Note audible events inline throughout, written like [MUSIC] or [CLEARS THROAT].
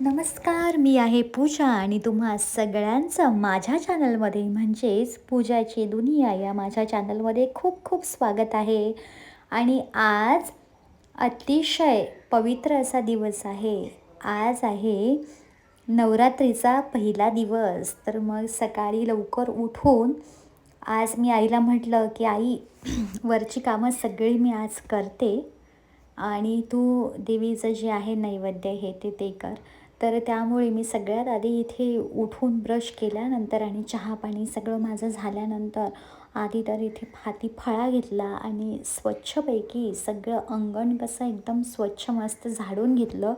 नमस्कार मी आहे पूजा आणि तुम्हा सगळ्यांचं माझ्या चॅनलमध्ये म्हणजेच पूजाची दुनिया या माझ्या चॅनलमध्ये खूप खूप स्वागत आहे. आणि आज अतिशय पवित्र असा दिवस आहे. आज आहे नवरात्रीचा पहिला दिवस. तर मग सकाळी लवकर उठून आज मी आईला म्हटलं की आई [CLEARS THROAT] वरची कामं सगळी मी आज करते आणि तू देवीचं जे आहे नैवेद्य हे ते ते कर. तर त्यामुळे मी सगळ्यात आधी इथे उठून ब्रश केल्यानंतर आणि चहा पाणी सगळं माझं झाल्यानंतर आधी तर इथे हाती फळा घेतला आणि स्वच्छपैकी सगळं अंगण कसं एकदम स्वच्छ मस्त झाडून घेतलं.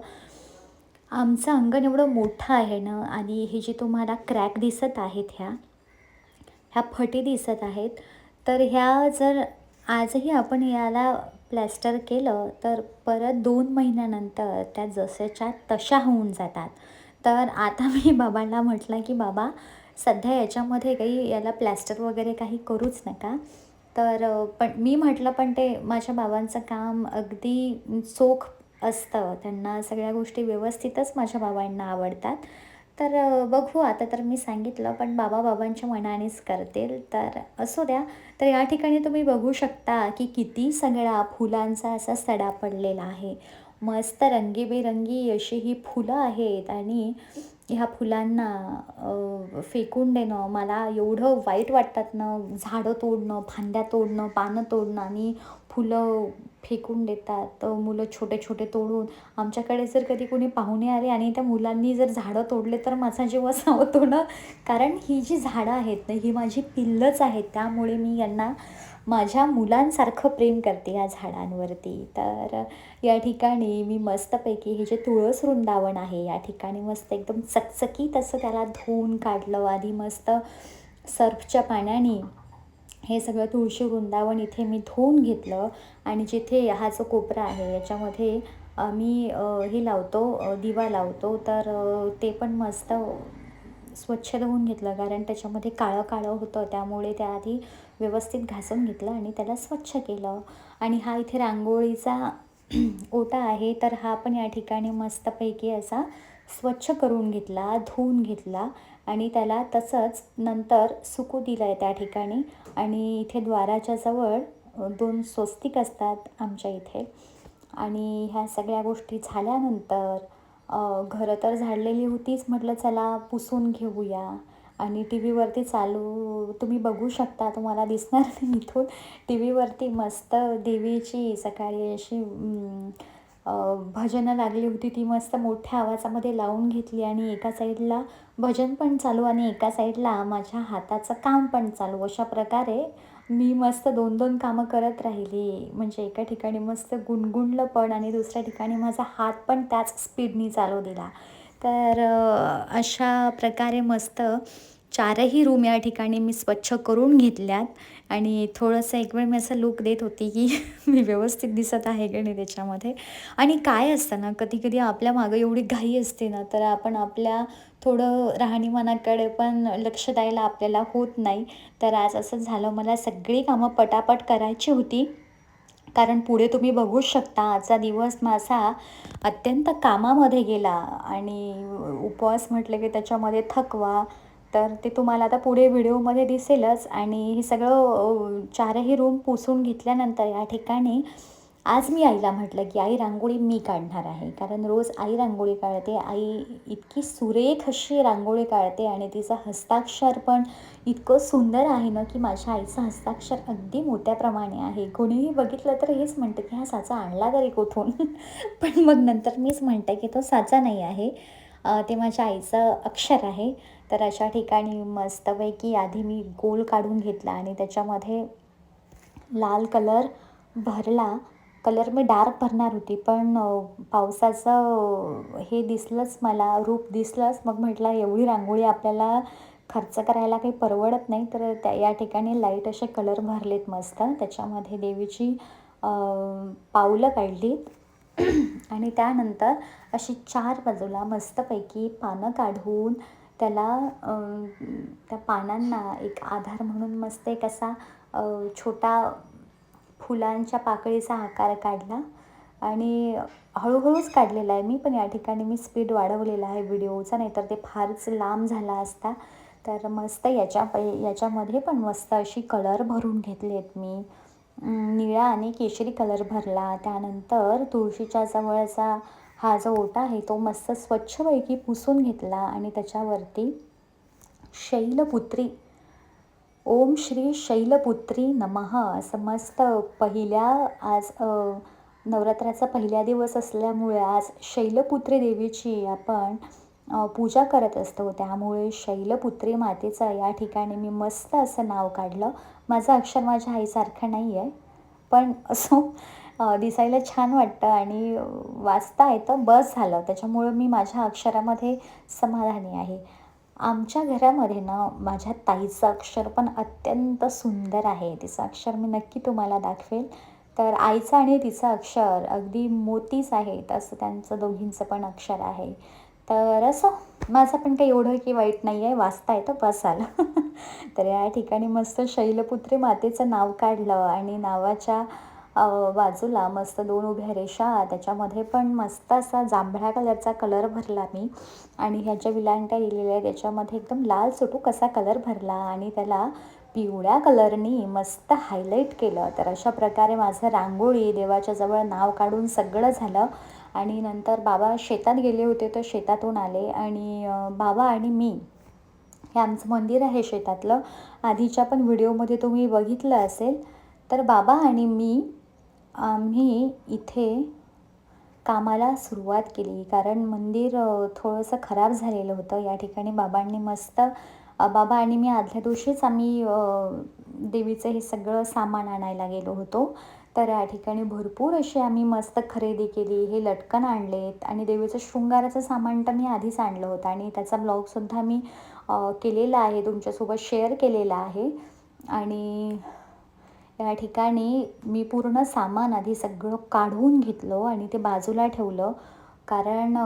आमचं अंगण एवढं मोठं आहे ना आणि हे जे तुम्हाला क्रॅक दिसत आहेत ह्या ह्या फटी दिसत आहेत तर ह्या जर आजही आपण याला प्लॅस्टर केलं तर परत दोन महिन्यानंतर त्या जशाच्या तशा होऊन जातात. तर आता मी बाबांना म्हटलं की बाबा सध्या याच्यामध्ये काही याला प्लॅस्टर वगैरे काही करूच नका. तर पण मी म्हटलं पण ते माझ्या बाबांचं काम अगदी चोख असतं. त्यांना सगळ्या गोष्टी व्यवस्थितच माझ्या बाबांना आवडतात. तर बघू आता तर मी सांगितलं पण बाबा बाबांच्या मनानेच करतील तर असू द्या. तर या ठिकाणी तुम्ही बघू शकता की किती सगळा फुलांचा असा सडा पडलेला आहे. मस्त रंगीबेरंगी अशी ही फुलं आहेत आणि ह्या फुलांना फेकून देणं मला एवढं वाईट वाटतात ना. झाडं तोडणं फांद्या तोडणं पानं तोडणं आणि फुलं फेकून देतात. मुलं छोटे छोटे तोडून. आमच्याकडे जर कधी कोणी पाहुणे आले आणि त्या मुलांनी जर झाडं तोडले तर माझा जीव सावतो ना. कारण ही जी झाडं आहेत ना ही माझी पिल्लंच आहेत. त्यामुळे मी यांना माझ्या मुलांसारखं प्रेम करते या झाडांवरती. तर या ठिकाणी मी मस्तपैकी हे जे तुळस वृंदावन आहे या ठिकाणी मस्त एकदम चकचकीत असं त्याला धुवून काढलं. आधी मस्त सर्फच्या पाण्याने हे सगळं तुळशी वृंदावन इथे मी धुवून घेतलं आणि जिथे हा जो कोपरा आहे याच्यामध्ये मी हे लावतो दिवा लावतो तर ते पण मस्त स्वच्छ धुवून घेतलं कारण त्याच्यामध्ये काळं काळं होतं त्यामुळे त्याआधी व्यवस्थित घासून घेतलं आणि त्याला स्वच्छ केलं. आणि हा इथे रांगोळीचा [CLEARS THROAT] ओटा आहे तर हा पण या ठिकाणी मस्तपैकी असा स्वच्छ करून घेतला धुवून घेतला आणि त्याला तसंच नंतर सुकू दिलं आहे त्या ठिकाणी. आणि इथे द्वाराच्या जवळ दोन स्वस्तिक असतात आमच्या इथे. आणि ह्या सगळ्या गोष्टी झाल्यानंतर घरं तर झाडलेली होतीच म्हटलं चला पुसून घेऊया. आणि टी व्हीवरती चालू तुम्ही बघू शकता तुम्हाला दिसणार नाही इथून. टी व्हीवरती मस्त देवीची सकाळी अशी भजनं लागली होती ती मस्त मोठ्या आवाजामध्ये लावून घेतली आणि एका साईडला भजन पण चालू आणि एका साईडला माझ्या हाताचं काम पण चालू. अशा प्रकारे मी मस्त दोन दोन कामं करत राहिली. म्हणजे एका ठिकाणी मस्त गुणगुणलं पण आणि दुसऱ्या ठिकाणी माझा हात पण त्याच स्पीडनी चालू दिला. तर अशा प्रकारे मस्त चारही रूम या ठिकाणी मी स्वच्छ करून घेतल्यात. आणि थोडंसं एक वेळ मी असं लूक देत होती की [LAUGHS] मी व्यवस्थित दिसत आहे की नाही त्याच्यामध्ये. आणि काय असतं ना कधी कधी आपल्या मागं एवढी घाई असते ना तर आपण आपल्या थोडं राहणीमानाकडे पण लक्ष द्यायला आपल्याला होत नाही. तर आज असं झालं मला सगळी कामं पटापट करायची होती. कारण पुढे तुम्ही बघूच शकता आजचा दिवस माझा अत्यंत कामामध्ये गेला. आणि उपवास म्हटलं की त्याच्यामध्ये थकवा तर ते तुम्हाला आता पुढे व्हिडिओमध्ये दिसेलच. आणि हे सगळं चारही रूम पुसून घेतल्यानंतर या ठिकाणी आज मी आईला म्हटलं की आई रांगोळी मी काढणार आहे. कारण रोज आई रांगोळी काढते. आई इतकी सुरेख अशी रांगोळी काढते आणि तिचं हस्ताक्षर पण इतकं सुंदर आहे ना की माझ्या आईचं हस्ताक्षर अगदी मोठ्याप्रमाणे आहे. कोणीही बघितलं तर हेच म्हणतं की हा साचा आणला तरी कुठून? [LAUGHS] पण मग नंतर मीच म्हणते की तो साचा नाही आहे. ते माझ्या आईचं अक्षर आहे. तर अशा ठिकाणी मस्तपैकी आधी मी गोल काढून घेतला आणि त्याच्यामध्ये लाल कलर भरला. कलर मी डार्क भरणार होती पण पावसाचं हे दिसलंच मला रूप दिसलंच. मग म्हटलं एवढी रांगोळी आपल्याला खर्च करायला काही परवडत नाही तर त्या या ठिकाणी लाइट असे कलर भरलेत मस्त. त्याच्यामध्ये देवीची पावलं काढलीत [CLEARS THROAT] आणि त्यानंतर अशी चार बाजूला मस्तपैकी पानं काढून त्याला त्या पानांना एक आधार म्हणून मस्त एक असा छोटा फुलांच्या पाकळीचा आकार काढला. आणि हळूहळूच काढलेला आहे मी पण या ठिकाणी मी स्पीड वाढवलेला आहे व्हिडिओचा नाहीतर ते फारच लांब झाला असता. तर मस्त याच्या पै याच्यामध्ये पण मस्त अशी कलर भरून घेतले आहेत मी. निळा आणि केशरी कलर भरला. त्यानंतर तुळशीच्या जवळचा हा जो ओटा आहे तो मस्त स्वच्छपैकी पुसून घेतला आणि त्याच्यावरती शैलपुत्री. ओम श्री शैलपुत्री नमः. असं मस्त पहिल्या आज नवरात्राचा पहिला दिवस असल्यामुळे आज शैलपुत्री देवीची आपण पूजा करत असतो. त्यामुळे शैलपुत्री मातेचं या ठिकाणी मी मस्त असं नाव काढलं. माझं अक्षर माझ्या आईसारखं नाही आहे पण असं दिसायला छान वाटतं आणि वाचता येतं बस झालं. त्याच्यामुळं मी माझ्या अक्षरामध्ये समाधानी आहे. आमच्या घरामध्ये ना माझ्या ताईचं अक्षर पण अत्यंत सुंदर आहे. तिचं अक्षर मी नक्की तुम्हाला दाखवेल. तर आईचं आणि तिचं अक्षर अगदी मोतीच आहे तसं त्यांचं दोघींचं पण अक्षर आहे. तर असं माझं पण काही एवढं की वाईट नाही आहे. वाचता येतं बस आलं [LAUGHS] तर या ठिकाणी मस्त शैलपुत्री मातेचं नाव काढलं आणि नावाच्या बाजूला मस्त दोन उभ्या रेषा त्याच्यामध्ये पण मस्त असा जांभळ्या कलरचा कलर भरला मी. आणि ह्या ज्या विलांट्या दिलेल्या आहेत त्याच्यामध्ये एकदम लाल सुटूक असा कलर भरला आणि त्याला पिवळ्या कलरनी मस्त हायलाईट केलं. तर अशा प्रकारे माझं रांगोळी देवाच्या जवळ नाव काढून सगळं झालं. आणि नंतर बाबा शेतात गेले होते तर शेतातून आले. आणि बाबा आणि मी हे आमचं मंदिर आहे शेतातलं. आधीच्या पण व्हिडिओमध्ये तुम्ही बघितलं असेल. तर बाबा आणि मी आम्ही इथे कामाला सुरुवात केली कारण मंदिर थोडंसं खराब झालेलं होतं. या ठिकाणी बाबांनी मस्त बाबा आणि मी आदल्या दिवशीच आम्ही देवीचं हे सगळं सामान आणायला गेलो होतो. तर या ठिकाणी भरपूर अशी आम्ही मस्त खरेदी केली हे लटकन आणलेत आणि देवीचं शृंगाराचं सामान तर मी आधीच आणलं होतं आणि त्याचा ब्लॉगसुद्धा मी केलेला आहे तुमच्यासोबत शेअर केलेला आहे. आणि या ठिकाणी मी पूर्ण सामान आधी सगळं काढून घेतलं आणि ते बाजूला ठेवलं. कारण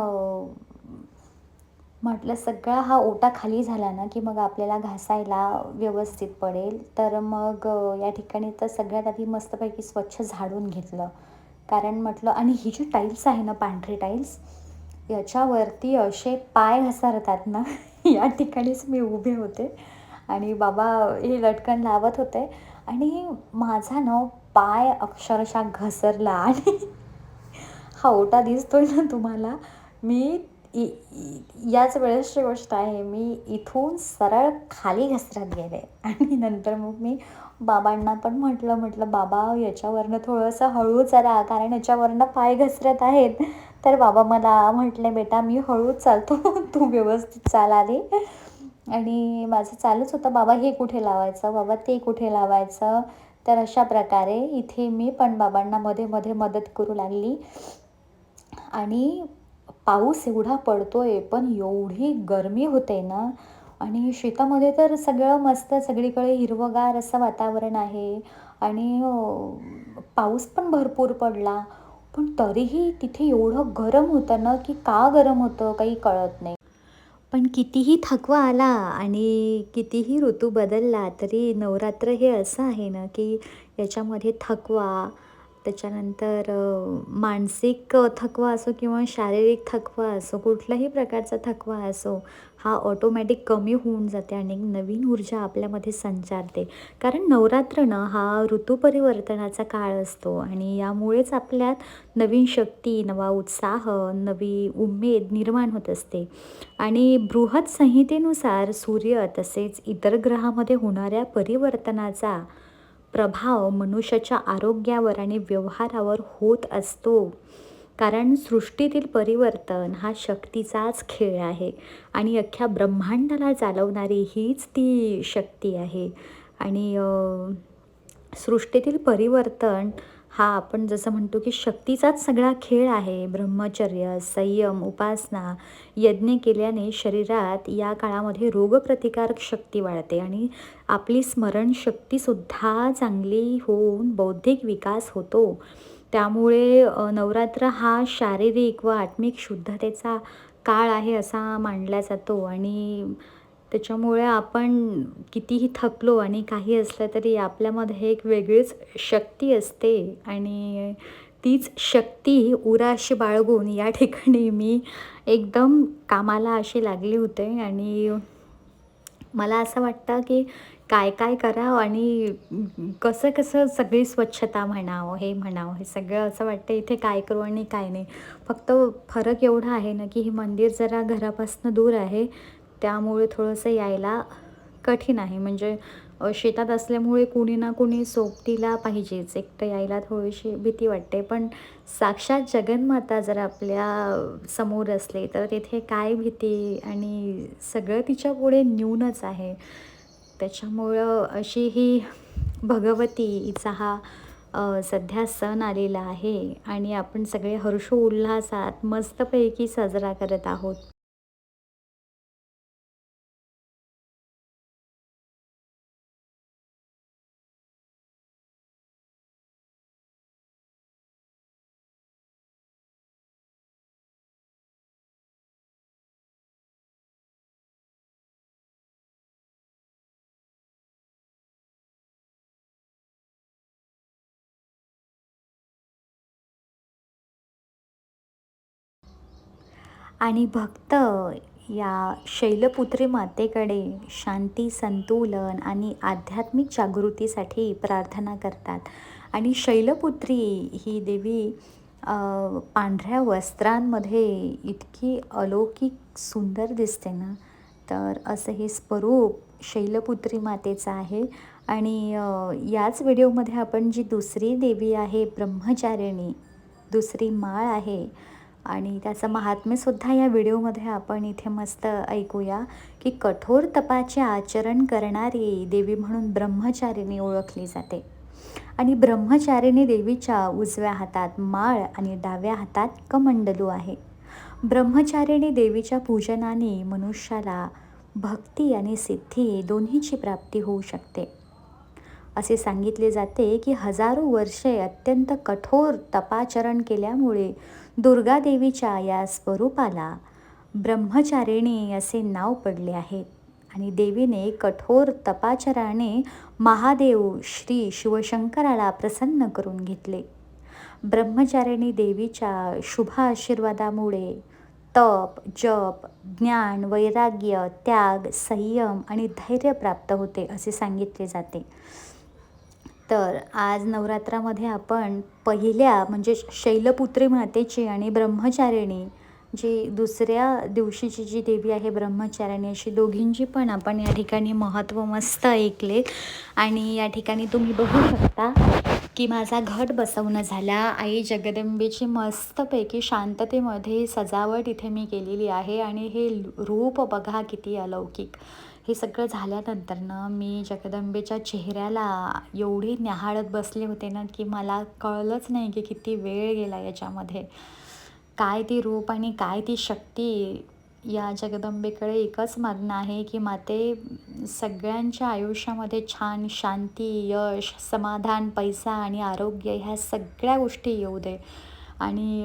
म्हटलं सगळा हा ओटा खाली झाला ना की मग आपल्याला घासायला व्यवस्थित पडेल. तर मग या ठिकाणी तर सगळ्यात आधी मस्तपैकी स्वच्छ झाडून घेतलं. कारण म्हटलं आणि ही जी टाईल्स आहे ना पांढरी टाईल्स याच्यावरती असे पाय घसरतात ना [LAUGHS] या ठिकाणीच मी उभे होते. आणि बाबा हे लटकन लावत होते. आणि माझा ना पाय अक्षरशः घसरला आणि हा ओटा दिसतोय ना तुम्हाला. मी इ याच वेळेसची गोष्ट आहे मी इथून सरळ खाली घसरत गेले. आणि नंतर मग मी बाबांना पण म्हटलं म्हटलं बाबा याच्यावरनं थोडंसं हळू चला कारण याच्यावरनं पाय घसरत आहेत. तर बाबा मला म्हटले बेटा मी हळू चालतो. [LAUGHS] तू व्यवस्थित चाल आली आणि माझं चालूच होतं बाबा हे कुठे लावायचं? बाबा ते कुठे लावायचं? तर अशा प्रकारे इथे मी पण बाबांना मध्ये मध्ये मदत करू लागली. आणि पाऊस एवढा पडतोय पण एवढी गरमी होते ना. आणि शेतामध्ये तर सगळं मस्त सगळीकडे हिरवंगार असं वातावरण आहे. आणि पाऊस पण भरपूर पडला. पण तरीही तिथे एवढं गरम होतं ना की का गरम होतं? काही कळत नाही. पण कितीही थकवा आला आणि कितीही ऋतू बदलला तरी नवरात्र हे असं आहे ना की याच्यामध्ये थकवा त्याच्यानंतर मानसिक थकवा असो किंवा शारीरिक थकवा असो कुठल्याही प्रकारचा थकवा असो हा ऑटोमॅटिक कमी होऊन जाते आणि एक नवीन ऊर्जा आपल्यामध्ये संचारते. कारण नवरात्र ना हा ऋतू परिवर्तनाचा काळ असतो आणि यामुळेच आपल्यात नवीन शक्ती नवा उत्साह नवी उमेद निर्माण होत असते. आणि बृहत संहितेनुसार सूर्य तसेच इतर ग्रहामध्ये होणाऱ्या परिवर्तनाचा प्रभाव मनुष्याच्या आरोग्यावर आणि व्यवहारावर होत असतो. कारण सृष्टीतील परिवर्तन हा शक्तीचाच खेळ आहे आणि अख्ख्या ब्रह्मांडाला चालवणारी हीच ती शक्ती आहे. आणि सृष्टीतील परिवर्तन हा आपण जसं म्हणतो की शक्तीचाच सगळा खेळ आहे. ब्रह्मचर्य संयम उपासना यज्ञ केल्याने शरीरात या काळामध्ये रोगप्रतिकारक शक्ती वाढते आणि आपली स्मरणशक्तीसुद्धा चांगली होऊन बौद्धिक विकास होतो. त्यामुळे नवरात्र हा शारीरिक व आत्मिक शुद्धतेचा काळ आहे असा मानला जातो. आणि त्याच्यामुळे आपण कितीही थकलो आणि काही असलं तरी आपल्यामध्ये एक वेगळीच शक्ती असते. आणि तीच शक्ती उराशी बाळगून या ठिकाणी मी एकदम कामाला अशी लागली होते. आणि मला असं वाटतं की काय काय करावं आणि कसं कसं सगळी स्वच्छता म्हणावं हे म्हणावं हे सगळं असं वाटतं इथे काय करू आणि काय नाही. फक्त फरक एवढा आहे ना की हे मंदिर जरा घरापासून दूर आहे त्यामुळे थोडंसं यायला कठीण आहे. म्हणजे शेतात असल्यामुळे कुणी ना कुणी सोबतीला पाहिजेच. एकटं यायला थोडीशी भीती वाटते. पण साक्षात जगन्माता जर आपल्यासमोर असले तर तिथे काय भीती आणि सगळं तिच्या पुढे न्यूनच आहे. त्याच्यामुळं अशी ही भगवती हिचा हा सध्या सण आलेला आहे आणि आपण सगळे हर्षोल्हासात मस्तपैकी साजरा करत आहोत. आणि भक्त या शैलपुत्री मातेकडे शांती संतुलन आणि आध्यात्मिक जागृतीसाठी प्रार्थना करतात. आणि शैलपुत्री ही देवी पांढऱ्या वस्त्रांमध्ये इतकी अलौकिक सुंदर दिसते ना तर असं हे स्वरूप शैलपुत्री मातेचं आहे. आणि याच व्हिडिओमध्ये आपण जी दुसरी देवी आहे ब्रह्मचारिणी दुसरी माळ आहे आणि त्याचं महात्म्यसुद्धा या व्हिडिओमध्ये आपण इथे मस्त ऐकूया की कठोर तपाचे आचरण करणारी देवी म्हणून ब्रह्मचारिणी ओळखली जाते. आणि ब्रह्मचारिणी देवीच्या उजव्या हातात माळ आणि डाव्या हातात कमंडलू आहे. ब्रह्मचारिणी देवीच्या पूजनाने मनुष्याला भक्ती आणि सिद्धी दोन्हीची प्राप्ती होऊ शकते. असे सांगितले जाते की हजारो वर्षे अत्यंत कठोर तपाचरण केल्यामुळे दुर्गादेवीच्या या स्वरूपाला ब्रह्मचारिणी असे नाव पडले आहे. आणि देवीने कठोर तपाचराने महादेव श्री शिवशंकराला प्रसन्न करून घेतले. ब्रह्मचारिणी देवीच्या शुभ आशीर्वादामुळे तप जप ज्ञान वैराग्य त्याग संयम आणि धैर्य प्राप्त होते असे सांगितले जाते. तर आज नवरात्रामध्ये आपण पहिल्या म्हणजे शैलपुत्री मातेची आणि ब्रह्मचारिणी जी दुसऱ्या दिवशीची जी देवी आहे ब्रह्मचारिणी अशी दोघींची पण आपण या ठिकाणी महत्त्व मस्त ऐकले. आणि या ठिकाणी तुम्ही बघू शकता की माझा घट बसवणं झाला. आई जगदंबेची मस्तपैकी शांततेमध्ये सजावट इथे मी केलेली आहे. आणि हे रूप बघा किती अलौकिक. हे सगळं झाल्यानंतर ना मी जगदंबेच्या चेहऱ्याला एवढी न्याहाळत बसले होते ना की मला कळलंच नाही की किती वेळ गेला याच्यामध्ये. काय ती रूप आणि काय ती शक्ती या जगदंबेकडे एकच मागणं आहे की माते सगळ्यांच्या आयुष्यामध्ये छान शांती यश समाधान पैसा आणि आरोग्य ह्या सगळ्या गोष्टी येऊ दे. आणि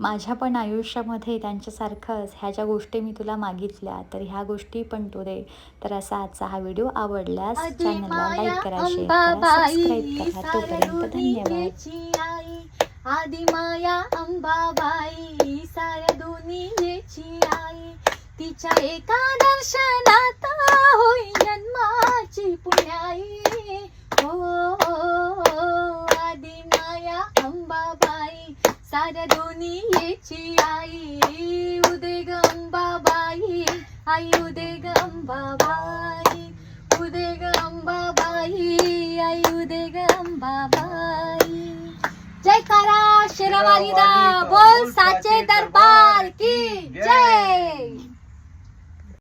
माझ्या पण आयुष्यामध्ये त्यांच्यासारखंच ह्या ज्या गोष्टी मी तुला मागितल्या तर ह्या गोष्टी पण तू दे. तर असा आजचा हा व्हिडिओ आवडल्यास चॅनलला लाईक करा शेअर करा सबस्क्राईब करा. तोपर्यंत धन्यवाद. आधी माया अंबाबाई साऱ्या दुनियेची आई. तिच्या एका दर्शनात होई जन्माची पुण्याई. हो. साऱ्या दोन्हीची आई उदे गंबाबाई आई उदे गंबाबाई उदे गंबाबाई आई उदे गंबाबाई जयकारा शेरावाली दा बोल साचे दरबार की जय